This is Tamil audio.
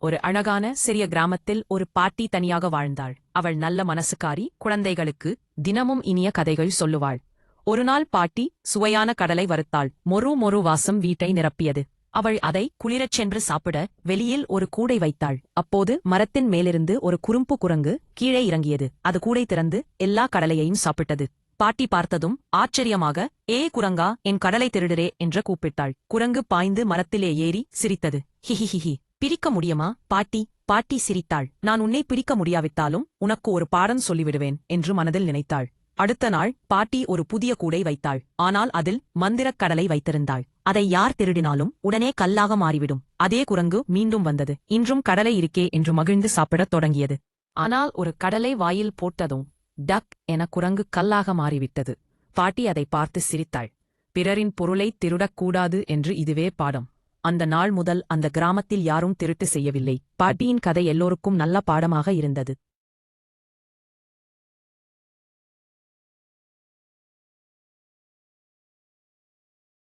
ஒரு அழகான சிறிய கிராமத்தில் ஒரு பாட்டி தனியாக வாழ்ந்தாள். அவள் நல்ல மனசுக்காரி குழந்தைகளுக்கு தினமும் இனிய கதைகள் சொல்லுவாள். ஒருநாள் பாட்டி சுவையான கடலை வறுத்தாள். மொரு மொரு வாசம் வீட்டை நிரப்பியது. அவள் அதை குளிரச் சென்று சாப்பிட வெளியில் ஒரு கூடை வைத்தாள். அப்போது மரத்தின் மேலிருந்து ஒரு குறும்பு குரங்கு கீழே இறங்கியது. அது கூடை திறந்து எல்லா கடலையையும் சாப்பிட்டது. பாட்டி பார்த்ததும் ஆச்சரியமாக ஏ குரங்கா என் கடலை திருடுறே என்று கூப்பிட்டாள். குரங்கு பாய்ந்து மரத்திலே ஏறி சிரித்தது. ஹிஹிஹிஹி. பிரிக்க முடியுமா? பாட்டி பாட்டி சிரித்தாள். நான் உன்னை பிரிக்க முடியாவிட்டாலும் உனக்கு ஒரு பாடம் சொல்லிவிடுவேன் என்று மனதில் நினைத்தாள். அடுத்த நாள் பாட்டி ஒரு புதிய கூடை வைத்தாள். ஆனால் அதில் மந்திரக் கடலை வைத்திருந்தாள். அதை யார் திருடினாலும் உடனே கல்லாக மாறிவிடும். அதே குரங்கு மீண்டும் வந்தது. இன்றும் கடலை இருக்கே என்று மகிழ்ந்து சாப்பிடத் தொடங்கியது. ஆனால் ஒரு கடலை வாயில் போட்டதும் டக் என குரங்கு கல்லாக மாறிவிட்டது. பாட்டி அதை பார்த்து சிரித்தாள். பிறரின் பொருளை திருடக்கூடாது என்று இதுவே பாடம். அந்த நாள் முதல் அந்த கிராமத்தில் யாரும் திருட்டு செய்யவில்லை. பாட்டியின் கதை எல்லோருக்கும் நல்ல பாடமாக இருந்தது.